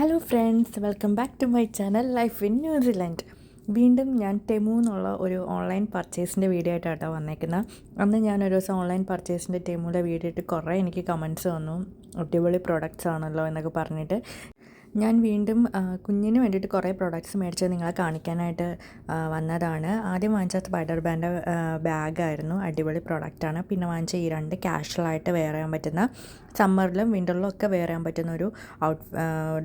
Hello friends welcome back to my channel life in New Zealand വീണ്ടും ഞാൻ Temu എന്നുള്ള ഒരു ഓൺലൈൻ പർച്ചേസിന്റെ വീഡിയോ ആയിട്ടാണ് വന്നേക്കുന്നത് അന്ന് ഒരു ദിവസം ഓൺലൈൻ പർച്ചേസിന്റെ ടെമുവിന്റെ വീഡിയോ ഇട്ട് കുറേ എനിക്ക് കമൻസ് വന്നു. അടിപൊളി പ്രോഡക്റ്റ്സ് ആണല്ലോ എന്നൊക്കെ പറഞ്ഞിട്ട്. ഞാൻ വീണ്ടും കുഞ്ഞിന് വേണ്ടിയിട്ട് കുറേ പ്രോഡക്റ്റ്സ് മേടിച്ചത് നിങ്ങളെ കാണിക്കാനായിട്ട് വന്നതാണ്. ആദ്യം വാങ്ങിച്ച സ്പൈഡർ ബാൻഡ് ബാഗായിരുന്നു അടിപൊളി പ്രോഡക്റ്റാണ് പിന്നെ വാങ്ങിച്ച ഈ രണ്ട് ക്യാഷ്വലായിട്ട് വെയർ ചെയ്യാൻ പറ്റുന്ന സമ്മറിലും വിന്ററിലും ഒക്കെ വെയർ ചെയ്യാൻ പറ്റുന്ന ഒരു ഔട്ട്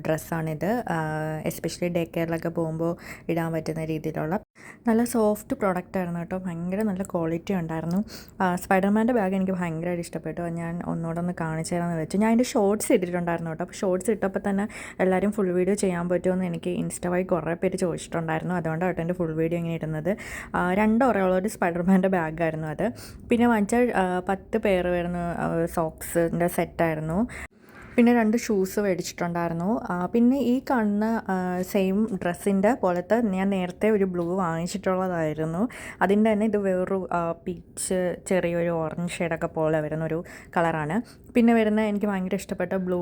ഡ്രസ്സാണിത് എസ്പെഷ്യലി ഡേ കെയറിലൊക്കെ പോകുമ്പോൾ ഇടാൻ പറ്റുന്ന രീതിയിലുള്ള നല്ല സോഫ്റ്റ് പ്രോഡക്റ്റ് ആയിരുന്നു കേട്ടോ. ഭയങ്കര നല്ല ക്വാളിറ്റി ഉണ്ടായിരുന്നു. സ്പൈഡർമാന്റെ ബാഗ് എനിക്ക് ഭയങ്കരമായിട്ട് ഇഷ്ടപ്പെട്ടു. ഞാൻ ഒന്നുകൂടെ ഒന്ന് കാണിച്ചു തരാമെന്ന് വെച്ചു ഞാൻ അതിന്റെ ഷോർട്സ് ഇട്ടിട്ടുണ്ടായിരുന്നു കേട്ടോ. അപ്പോൾ ഷോർട്സ് ഇട്ടപ്പോൾ തന്നെ എല്ലാവരും ഫുൾ വീഡിയോ ചെയ്യാൻ പറ്റുമെന്ന് എനിക്ക് ഇൻസ്റ്റ വഴി കുറേ പേര് ചോദിച്ചിട്ടുണ്ടായിരുന്നു. അതുകൊണ്ടാണ് കേട്ടോ എന്റെ ഫുൾ വീഡിയോ ഇങ്ങനെ ഇടുന്നത്. ആ, രണ്ട് ഒരു സ്പൈഡർമാന്റെ ബാഗായിരുന്നു അത്. പിന്നെ വാങ്ങിച്ച ആ, പത്ത് പേർ വരുന്ന സോക്സിന്റെ സെറ്റായിരുന്നു പിന്നെ രണ്ട് ഷൂസ് മേടിച്ചിട്ടുണ്ടായിരുന്നു. പിന്നെ ഈ കാണുന്ന സെയിം ഡ്രസ്സിന്റെ പോലത്തെ ഞാൻ നേരത്തെ ഒരു ബ്ലൂ വാങ്ങിച്ചിട്ടുള്ളതായിരുന്നു. അതിന്റെ തന്നെ ഇത് വേറൊരു പീച്ച് ചെറിയൊരു ഓറഞ്ച് ഷെയ്ഡൊക്കെ പോലെ വരുന്ന ഒരു കളറാണ് പിന്നെ വരുന്ന എനിക്ക് ഭയങ്കര ഇഷ്ടപ്പെട്ട ബ്ലൂ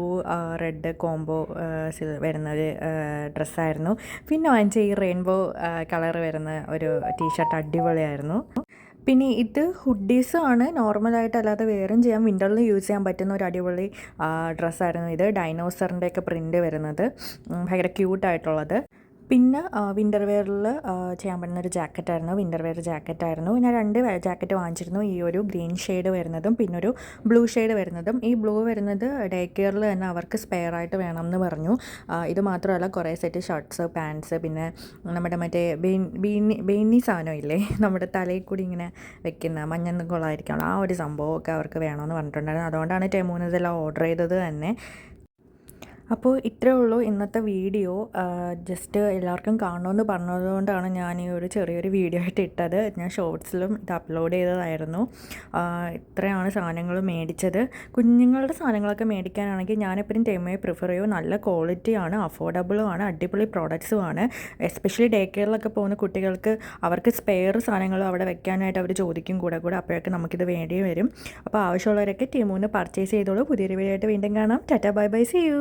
റെഡ് കോംബോ വരുന്ന ഒരു ഡ്രസ്സായിരുന്നു പിന്നെ വാങ്ങിച്ച ഈ റെയിൻബോ കളർ വരുന്ന ഒരു ടീഷർട്ട് അടിപൊളിയായിരുന്നു. പിന്നെ ഇത് ഹുഡീസും ആണ്. നോർമലായിട്ട് അല്ലാതെ വേറെയും ചെയ്യാം. വിന്ററിൽ യൂസ് ചെയ്യാൻ പറ്റുന്ന ഒരു അടിപൊളി ഡ്രസ്സായിരുന്നു ഇത്. ഡൈനോസറിന്റെ ഒക്കെ പ്രിന്റ് വരുന്നത്. ഭയങ്കര ക്യൂട്ടായിട്ടുള്ളത് പിന്നെ വിന്റർ വെയറിൽ ചെയ്യാൻ പറ്റുന്ന ഒരു ജാക്കറ്റായിരുന്നു വിന്റർ വെയർ ജാക്കറ്റായിരുന്നു ഞാൻ രണ്ട് ജാക്കറ്റ് വാങ്ങിച്ചിരുന്നു. ഈ ഒരു ഗ്രീൻ ഷെയ്ഡ് വരുന്നതും പിന്നെ ഒരു ബ്ലൂ ഷെയ്ഡ് വരുന്നതും. ഈ ബ്ലൂ വരുന്നത് ഡേ കെയറിൽ തന്നെ അവർക്ക് സ്പെയർ ആയിട്ട് വേണം എന്ന് പറഞ്ഞു ഇത് മാത്രമല്ല കുറേ സെറ്റ് ഷർട്ട്സ് പാന്റ്സ് പിന്നെ നമ്മുടെ മറ്റേ ബീനി ബെയിനി സാധനം ഇല്ലേ? നമ്മുടെ തലയിൽ കൂടി ഇങ്ങനെ വെക്കുന്ന മഞ്ഞന്നുകളായിരിക്കണം ആ ഒരു സംഭവമൊക്കെ അവർക്ക് വേണമെന്ന് പറഞ്ഞിട്ടുണ്ടായിരുന്നു. അതുകൊണ്ടാണ് ടെമൂന്ന് ഇതെല്ലാം ഓർഡർ ചെയ്തത് തന്നെ. അപ്പോൾ ഇത്രേ ഉള്ളൂ ഇന്നത്തെ വീഡിയോ. ജസ്റ്റ് എല്ലാവർക്കും കാണണമെന്ന് പറഞ്ഞതുകൊണ്ടാണ് ഞാൻ ഈ ഒരു ചെറിയൊരു വീഡിയോ ആയിട്ട് ഇട്ടത്. ഞാൻ ഷോർട്സിലും ഇത് അപ്ലോഡ് ചെയ്തതായിരുന്നു. ഇത്രയാണ് സാധനങ്ങൾ മേടിച്ചത്. കുഞ്ഞുങ്ങളുടെ സാധനങ്ങളൊക്കെ മേടിക്കാനാണെങ്കിൽ ഞാനെപ്പോഴും ടെമയെ പ്രിഫർ ചെയ്യും. നല്ല ക്വാളിറ്റിയാണ് അഫോർഡബിളും ആണ് അടിപൊളി പ്രോഡക്റ്റ്സും ആണ്. എസ്പെഷ്യലി ഡേ കെയറിലൊക്കെ പോകുന്ന കുട്ടികൾക്ക് അവർക്ക് സ്പെയർ സാധനങ്ങൾ അവിടെ വെക്കാനായിട്ട് അവർ ചോദിക്കും കൂടെ കൂടെ. അപ്പോഴൊക്കെ നമുക്കിത് വേണ്ടി വരും. അപ്പോൾ ആവശ്യമുള്ളവരൊക്കെ ടീമൂന്ന് പർച്ചേസ് ചെയ്തോളൂ. പുതിയൊരു വീഡിയോ ആയിട്ട് വീണ്ടും കാണാം. Tata bye bye see U